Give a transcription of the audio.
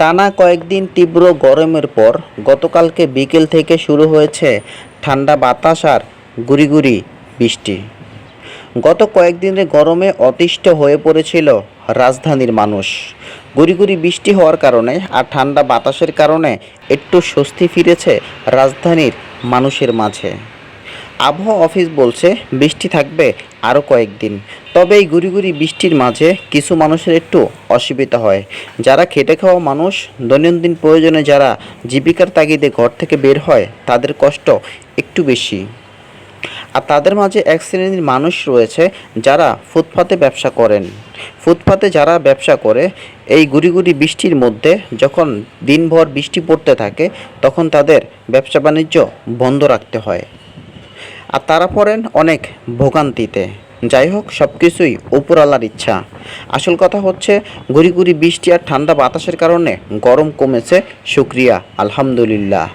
টানা কয়েকদিন তীব্র গরমের পর গতকালকে বিকেল থেকে শুরু হয়েছে ঠান্ডা বাতাস আর গুড়ি গুড়ি বৃষ্টি। গত কয়েকদিনের গরমে অতিষ্ঠ হয়ে পড়েছিল রাজধানীর মানুষ। গুড়ি গুড়ি বৃষ্টি হওয়ার কারণে আর ঠান্ডা বাতাসের কারণে একটু স্বস্তি ফিরেছে রাজধানীর মানুষের মাঝে। আবহাওয়া অফিস বলছে, বৃষ্টি থাকবে আরও কয়েকদিন। তবে এই গুড়ি বৃষ্টির মাঝে কিছু মানুষের একটু অসুবিধা হয়। যারা খেটে খাওয়া মানুষ, দৈনন্দিন প্রয়োজনে যারা জীবিকার তাগিদে ঘর থেকে বের হয়, তাদের কষ্ট একটু বেশি। আর তাদের মাঝে এক শ্রেণির মানুষ রয়েছে যারা ফুটপাতে ব্যবসা করেন। ফুটপাতে যারা ব্যবসা করে, এই গুড়ি বৃষ্টির মধ্যে যখন দিনভর বৃষ্টি পড়তে থাকে, তখন তাদের ব্যবসা বাণিজ্য বন্ধ রাখতে হয়। আর তারা পড়েন অনেক ভোগান্তিতে। যাই হোক সব কিছুই উপরালার ইচ্ছা। আসল কথা হচ্ছে, গুড়ি গুড়ি বৃষ্টি আর ঠান্ডা বাতাসের কারণে গরম কমেছে। শুক্রিয়া, আলহামদুলিল্লাহ।